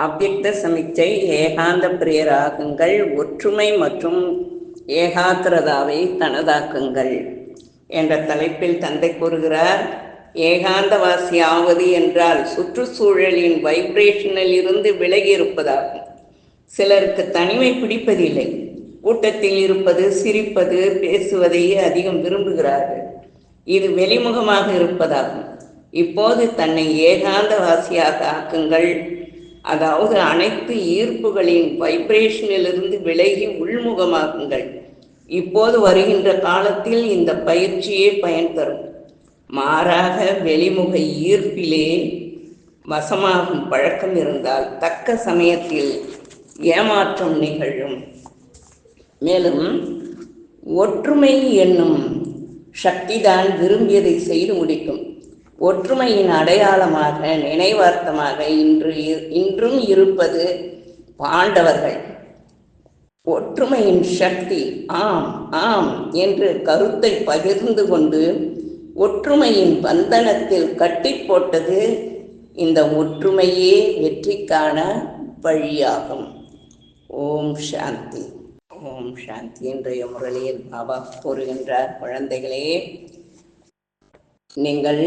அவ்வக்த சமிச்சை ஏகாந்த பிரியராகுங்கள் ஒற்றுமை மற்றும் ஏகாக்கிரதாவை தனதாக்குங்கள் என்ற தலைப்பில் தந்தை கூறுகிறார். ஏகாந்தவாசி ஆவது என்றால் சுற்றுச்சூழலின் வைப்ரேஷனில் இருந்து விலகி இருப்பதாகும். சிலருக்கு தனிமை பிடிப்பதில்லை. கூட்டத்தில் இருப்பது சிரிப்பது பேசுவதையே அதிகம் விரும்புகிறார்கள். இது வெளிமுகமாக இருப்பதாகும். இப்போது தன்னை ஏகாந்தவாசியாக ஆக்குங்கள். அதாவது அனைத்து ஈர்ப்புகளின் வைப்ரேஷனிலிருந்து விலகி உள்முகமாகுங்கள். இப்போது வருகின்ற காலத்தில் இந்த பயிற்சியே பயன் தரும். மாறாக வெளிமுக ஈர்ப்பிலே வசமாகும் பழக்கம் இருந்தால் தக்க சமயத்தில் ஏமாற்றம் நிகழும். மேலும் ஒற்றுமை என்னும் சக்திதான் விரும்பியதை செய்து முடிக்கும். ஒற்றுமையின் அடையாளமாக நினைவார்த்தமாக இன்று இன்றும் இருப்பது பாண்டவர்கள். ஒற்றுமையின் சக்தி ஆம் ஆம் என்று கருத்தை பகிர்ந்து கொண்டு ஒற்றுமையின் பந்தனத்தில் கட்டி போட்டது இந்த ஒற்றுமையே வெற்றிக்கான வழியாகும். ஓம் சாந்தி. ஓம் சாந்தி இன்றைய முரளியில் பாபா கூறுகின்றார் குழந்தைகளே நீங்கள்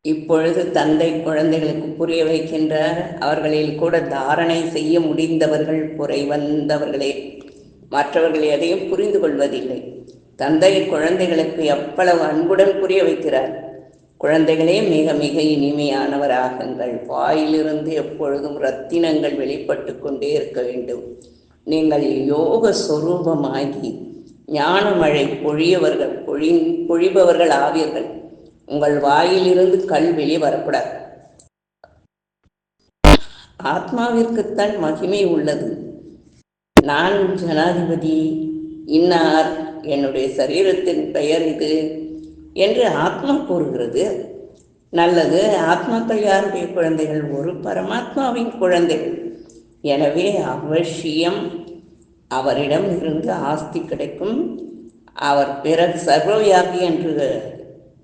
இப்பொழுது தந்தை குழந்தைகளுக்கு புரிய வைக்கின்றார் அவர்களில் கூட தாரணை செய்ய முடிந்தவர்கள் குறைவந்தவர்களே மற்றவர்கள் எதையும் புரிந்து கொள்வதில்லை. தந்தை குழந்தைகளுக்கு எவ்வளவு அன்புடன் புரிய வைக்கிறார். குழந்தைகளே மிக மிக இனிமையானவராகுங்கள். வாயிலிருந்து எப்பொழுதும் ரத்தினங்கள் வெளிப்பட்டு கொண்டே இருக்க வேண்டும். நீங்கள் யோக சொரூபமாகி ஞான மழை பொழியவர்கள் பொழி பொழிபவர்கள் ஆவீர்கள். உங்கள் வாயிலிருந்து கல் வெளியே வரக்கூடாது. ஆத்மாவிற்குத்தான் மகிமை உள்ளது. நான் ஜனாதிபதி இன்னார் என்னுடைய சரீரத்தின் பெயர் இது என்று ஆத்மா கூறுகிறது. நல்லது ஆத்மாக்கள் யாருடைய குழந்தைகள்? ஒரு பரமாத்மாவின் குழந்தைகள் எனவே அவசியம் அவரிடம் இருந்து ஆஸ்தி கிடைக்கும். அவர் பிறகு சர்வவியாபி என்று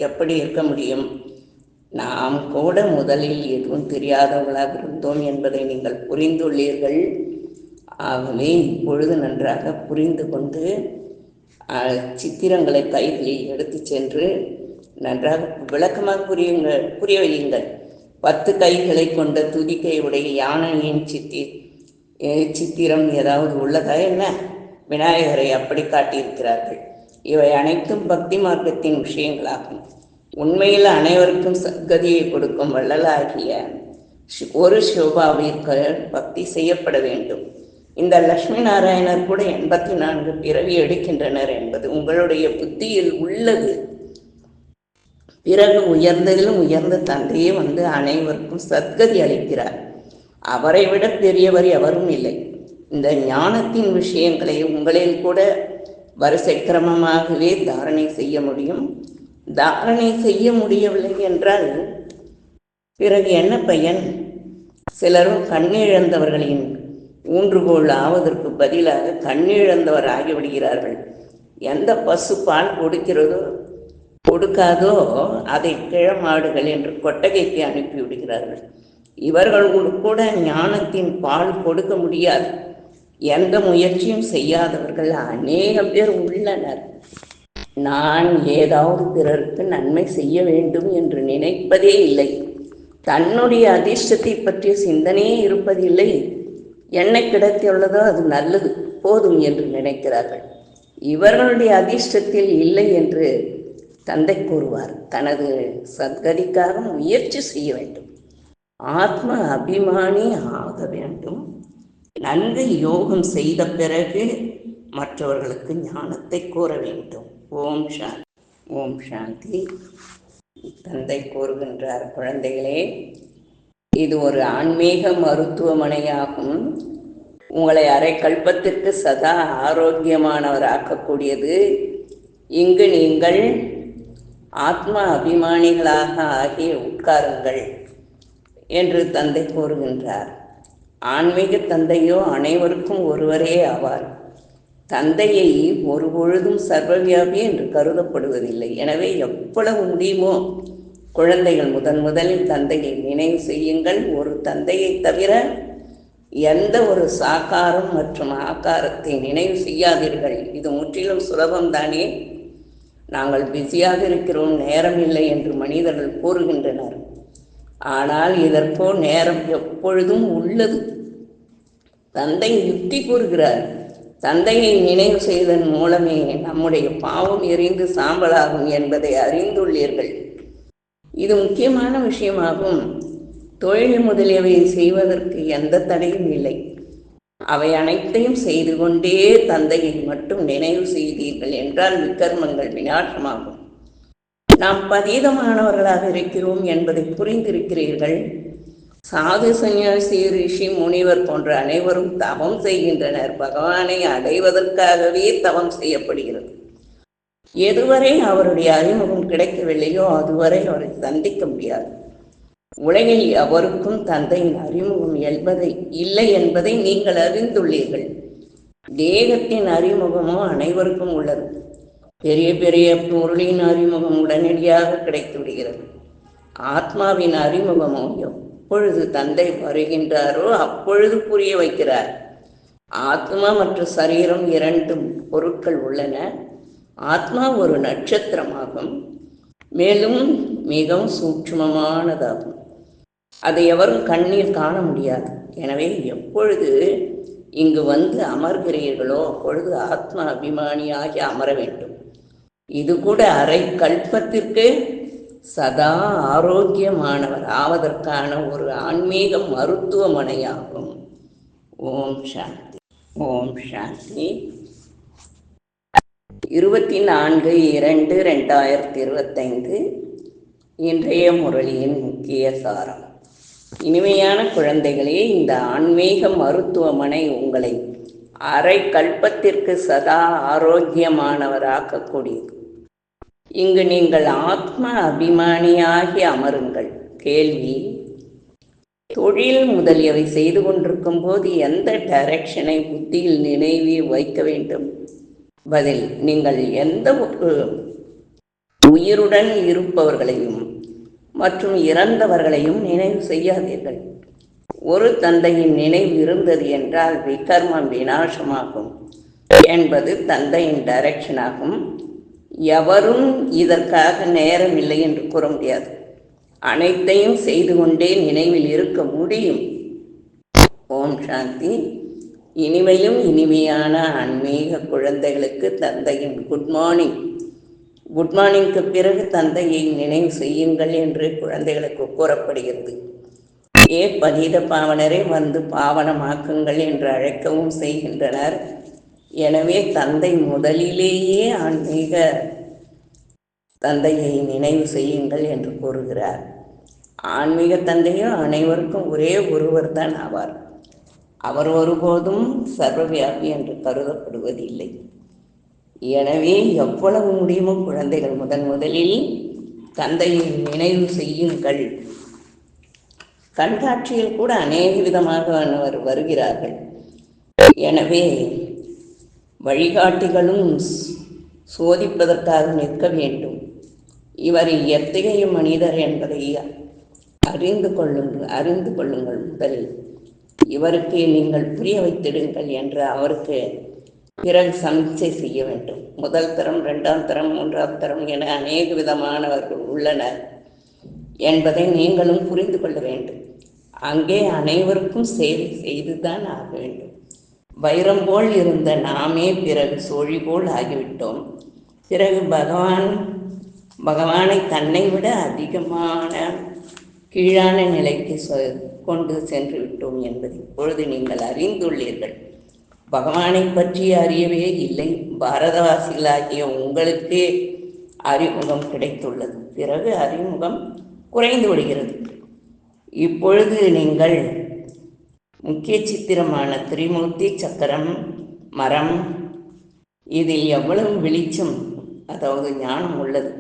எப்படி இருக்க முடியும்? நாம் கூட முதலில் எதுவும் தெரியாதவர்களாக இருந்தோம் என்பதை நீங்கள் புரிந்துள்ளீர்கள். ஆகவே இப்பொழுது நன்றாக புரிந்து கொண்டு சித்திரங்களை கைகளில் எடுத்து சென்று நன்றாக விளக்கமாக புரியுங்கள் புரிய வையுங்கள். பத்து கைகளை கொண்ட துதிக்கை உடைய யானையின் சித்தி சித்திரம் ஏதாவது உள்ளதா என்ன? விநாயகரை அப்படி காட்டியிருக்கிறார்கள். இவை அனைத்தும் பக்தி மார்க்கத்தின் விஷயங்களாகும். உண்மையில் அனைவருக்கும் சத்கதியை கொடுக்கும் வள்ளலாகிய ஒரு சிவபாவிற்கு பக்தி செய்யப்பட வேண்டும். இந்த லட்சுமி நாராயணர் கூட எண்பத்தி நான்கு பிறவி எடுக்கின்றனர் என்பது உங்களுடைய புத்தியில் உள்ளது. பிறகு உயர்ந்ததிலும் உயர்ந்த தந்தையே வந்து அனைவருக்கும் சத்கதி அளிக்கிறார். அவரை விட பெரியவர் எவரும் இல்லை. இந்த ஞானத்தின் விஷயங்களை உங்களில் கூட வரிசை கிரமமாகவே தாரணை செய்ய முடியும். தாரணை செய்ய முடியவில்லை என்றால் பிறகு என்ன பையன்? சிலரும் கண்ணிழந்தவர்களின் ஊன்றுகோள் ஆவதற்கு பதிலாக கண்ணிழந்தவர் ஆகிவிடுகிறார்கள் எந்த பசு பால் கொடுக்கிறதோ கொடுக்காதோ அதை கிழமாடுகள் என்று கொட்டகைக்கு அனுப்பிவிடுகிறார்கள். இவர்கள் கூட ஞானத்தின் பால் கொடுக்க முடியாது. எந்த முயற்சியும் செய்யாதவர்கள் அநேக பேர் உள்ளனர். நான் ஏதாவது பிறருக்கு நன்மை செய்ய வேண்டும் என்று நினைப்பதே இல்லை. தன்னுடைய அதிர்ஷ்டத்தை பற்றிய சிந்தனையே இருப்பதில்லை. என்ன கிடைத்துள்ளதோ அது நல்லது போதும் என்று நினைக்கிறார்கள். இவர்களுடைய அதிர்ஷ்டத்தில் இல்லை என்று தந்தை கூறுவார். தனது சத்கதிக்காக முயற்சி செய்ய வேண்டும். ஆத்ம அபிமானி ஆக வேண்டும். நன்கு யோகம் செய்த பிறகு மற்றவர்களுக்கு ஞானத்தை கூற வேண்டும். ஓம் சாந்தி. ஓம் சாந்தி. தந்தை கூறுகின்றார் குழந்தைகளே இது ஒரு ஆன்மீக மருத்துவமனையாகும். உங்களை அரை கல்பத்திற்கு சதா ஆரோக்கியமானவராக்கக்கூடியது. இங்கு நீங்கள் ஆத்ம அபிமானிகளாக ஆகி உட்காருங்கள். என்று தந்தை கூறுகின்றார். ஆன்மீக தந்தையோ அனைவருக்கும் ஒருவரே ஆவார். தந்தையை ஒரு பொழுதும் சர்வவியாபி என்று கருதப்படுவதில்லை. எனவே எவ்வளவு முடியுமோ குழந்தைகள் முதன் முதலில் தந்தையை நினைவு செய்யுங்கள். ஒரு தந்தையை தவிர எந்த ஒரு சாக்காரம் மற்றும் ஆக்காரத்தை நினைவு செய்யாதீர்கள். இது முற்றிலும் சுலபம்தானே நாங்கள் பிஸியாக இருக்கிறோம் நேரம் இல்லை என்று மனிதர்கள் கூறுகின்றனர். ஆனால் இதற்கோ நேரம் எப்பொழுதும் உள்ளது. தந்தை யுக்தி கூறுகிறார். தந்தையை நினைவு செய்வதன் மூலமே நம்முடைய பாவம் எரிந்து சாம்பலாகும் என்பதை அறிந்துள்ளீர்கள். இது முக்கியமான விஷயமாகும். தொழில் முதலியவை செய்வதற்கு எந்த தடையும் இல்லை. அவை அனைத்தையும் செய்து கொண்டே தந்தையை மட்டும் நினைவு செய்தீர்கள் என்றால் விக்கர்மங்கள் விநாசமாகும். நாம் பதீதமானவர்களாக இருக்கிறோம் என்பதை புரிந்திருக்கிறீர்கள். சாது சந்நியாசி ரிஷி முனிவர் போன்ற அனைவரும் தவம் செய்கின்றனர். பகவானை அடைவதற்காகவே தவம் செய்யப்படுகிறது. எதுவரை அவருடைய அறிமுகம் கிடைக்கவில்லையோ அதுவரை அவரை சந்திக்க முடியாது. உலகில் எவருக்கும் தந்தையின் அறிமுகம் என்பதை இல்லை என்பதை நீங்கள் அறிந்துள்ளீர்கள். தேகத்தின் அறிமுகமோ அனைவருக்கும் உள்ளது. பெரிய பெரிய பொருளின் அறிமுகம் உடனடியாக கிடைத்து விடுகிறது ஆத்மாவின் அறிமுகமோ எப்பொழுது தந்தை வருகின்றாரோ அப்பொழுது புரிய வைக்கிறார். ஆத்மா மற்றும் சரீரம் இரண்டும் பொருட்கள் உள்ளன. ஆத்மா ஒரு நட்சத்திரமாகும். மேலும் மிகவும் சூட்சமமானதாகும். அதை எவரும் கண்ணீர் காண முடியாது. எனவே எப்பொழுது இங்கு வந்து அமர்கிறீர்களோ அப்பொழுது ஆத்மா அபிமானியாகி அமர வேண்டும். இது கூட அரை கல்பத்திற்கு சதா ஆரோக்கியமானவர். ஆவதற்கான ஒரு ஆன்மீக மருத்துவமனையாகும். ஓம் சாந்தி. ஓம் சாந்தி. இருபத்தி நான்கு இரண்டு ரெண்டாயிரத்தி இருபத்தைந்து இன்றைய முரளியின் முக்கிய சாரம். இனிமையான குழந்தைகளே இந்த ஆன்மீக மருத்துவமனை உங்களை அரை கல்பத்திற்கு சதா ஆரோக்கியமானவராக்கக்கூடியது. இங்கு நீங்கள் ஆத்ம அபிமானியாகி அமருங்கள். கேள்வி. தொழில் முதலியவை செய்து கொண்டிருக்கும் போது எந்த டைரக்ஷனை புத்தியில் நினைவில் வைக்க வேண்டும்? பதில் நீங்கள் எந்த ஒரு உயிருடன் இருப்பவர்களையும் மற்றும் இறந்தவர்களையும் நினைவு செய்யாதீர்கள். ஒரு தந்தையின் நினைவு இருந்தது என்றால் விகர்மம் விநாசமாகும் என்பது தந்தையின் டைரக்ஷனாகும் எவரும் இதற்காக நேரம் இல்லை என்று கூற முடியாது. அனைத்தையும் செய்து கொண்டே நினைவில் இருக்க முடியும். ஓம் சாந்தி. இனிமையும் இனிமையான ஆன்மீக குழந்தைகளுக்கு தந்தையின் குட் மார்னிங். குட் மார்னிங்க்கு பிறகு தந்தையை நினைவு செய்யுங்கள் என்று குழந்தைகளுக்கு கூறப்படுகிறது. ஏ பதீத பாவனரை வந்து பாவனமாக்குங்கள் என்று அழைக்கவும் செய்கின்றனர். எனவே தந்தை முதலிலேயே ஆன்மீக தந்தையை நினைவு செய்யுங்கள் என்று கூறுகிறார். ஆன்மீக தந்தையும் அனைவருக்கும் ஒரே ஒருவர் தான் ஆவார். அவர் ஒருபோதும் சர்வவியாபி என்று கருதப்படுவதில்லை. எனவே எவ்வளவு முடியுமோ குழந்தைகள் முதன் முதலில் தந்தையை நினைவு செய்யுங்கள். கண்காட்சியில் கூட அநேக விதமாக வருகிறார்கள். எனவே வழிகாட்டிகளும் சோதிப்பதற்காக நிற்க வேண்டும். இவர் எத்தகைய மனிதர் என்பதை அறிந்து கொள்ளுங்கள் அறிந்து கொள்ளுங்கள் முதலில். இவருக்கு நீங்கள் புரிய வைத்திடுங்கள் என்று அவருக்கு பிறகு சமீட்சை செய்ய வேண்டும். முதல் தரம் இரண்டாம் தரம் மூன்றாம் தரம் என அநேக விதமானவர்கள் உள்ளனர் என்பதை நீங்களும் புரிந்து கொள்ள வேண்டும். அங்கே அனைவருக்கும் சேவை செய்துதான் ஆக வேண்டும். வைரம் போல் இருந்த நாமே பிறகு சோழி போல் ஆகிவிட்டோம். பிறகு பகவான் பகவானை தன்னை விட அதிகமான கீழான நிலைக்கு கொண்டு சென்று விட்டோம் என்பதை இப்பொழுது நீங்கள் அறிந்துள்ளீர்கள். பகவானை பற்றி அறியவே இல்லை. பாரதவாசிகளாகிய உங்களுக்கே அறிமுகம் கிடைத்துள்ளது. பிறகு அறிமுகம் குறைந்து விடுகிறது. இப்பொழுது நீங்கள் முக்கிய சித்திரமான திரிமூர்த்தி சக்கரம் மரம். இதில் எவ்வளவு வெளிச்சம்? அதாவது ஞானம் உள்ளது.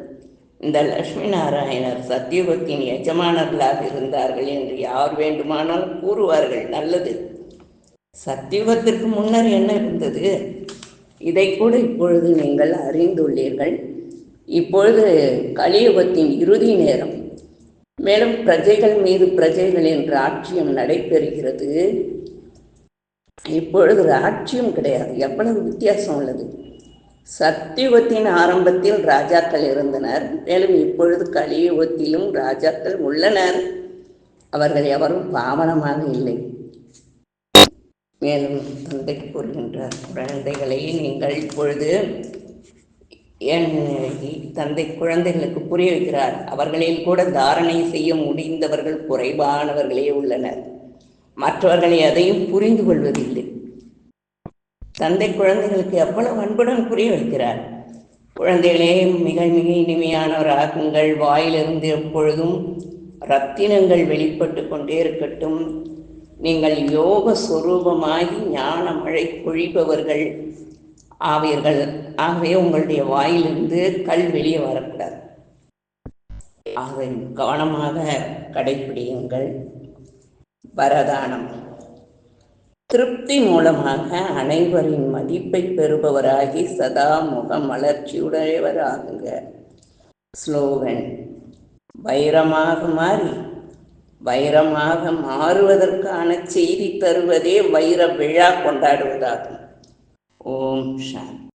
இந்த லட்சுமி நாராயணர் சத்தியுகத்தின் எஜமானர்களாக இருந்தார்கள் என்று யார் வேண்டுமானாலும் கூறுவார்கள். நல்லது. சத்தியுகத்திற்கு முன்னர் என்ன இருந்தது? இதை கூட இப்பொழுது நீங்கள் அறிந்துள்ளீர்கள். இப்பொழுது கலியுகத்தின் இறுதி நேரம். மேலும் பிரஜைகள் மீது பிரஜைகளின் ஆட்சியம் நடைபெறுகிறது. இப்பொழுது ராஜ்யம் கிடையாது. எவ்வளவு வித்தியாசம் உள்ளது. சத்தியுகத்தின் ஆரம்பத்தில் ராஜாக்கள் இருந்தனர். மேலும் இப்பொழுது கலியுகத்திலும் ராஜாக்கள் உள்ளனர். அவர்கள் எவரும் பாவனமாக இல்லை. மேலும் தந்தை கூறுகின்றார் குழந்தைகளை நீங்கள் இப்பொழுது என் தந்தை குழந்தைகளுக்கு புரிய வைக்கிறார். அவர்களில் கூட தாரணை செய்ய முடிந்தவர்கள் குறைவானவர்களே உள்ளனர். மற்றவர்களை அதையும் புரிந்து கொள்வதில்லை. தந்தை குழந்தைகளுக்கு எவ்வளவு அன்புடன் புரிய வைக்கிறார். குழந்தைகளே மிக மிக இனிமையானவராகுங்கள். வாயிலிருந்து எப்பொழுதும் ரத்தினங்கள் வெளிப்பட்டு கொண்டே இருக்கட்டும். நீங்கள் யோக சொரூபமாகி ஞான மழை பொழிபவர்கள் ஆவீர்கள். ஆகவே உங்களுடைய வாயிலிருந்து கல் வெளியே வரக்கூடாது. அதை கவனமாக கடைபிடியுங்கள் வரதானம். திருப்தி மூலமாக அனைவரின் மதிப்பை பெறுபவராகி சதா முக மலர்ச்சியுடையவராகுங்க ஸ்லோகன். வைரமாக மாறி வைரமாக மாறுவதற்கான செய்தி தருவதே வைர விழா கொண்டாடுவதாகும். ஓம் சாந்தி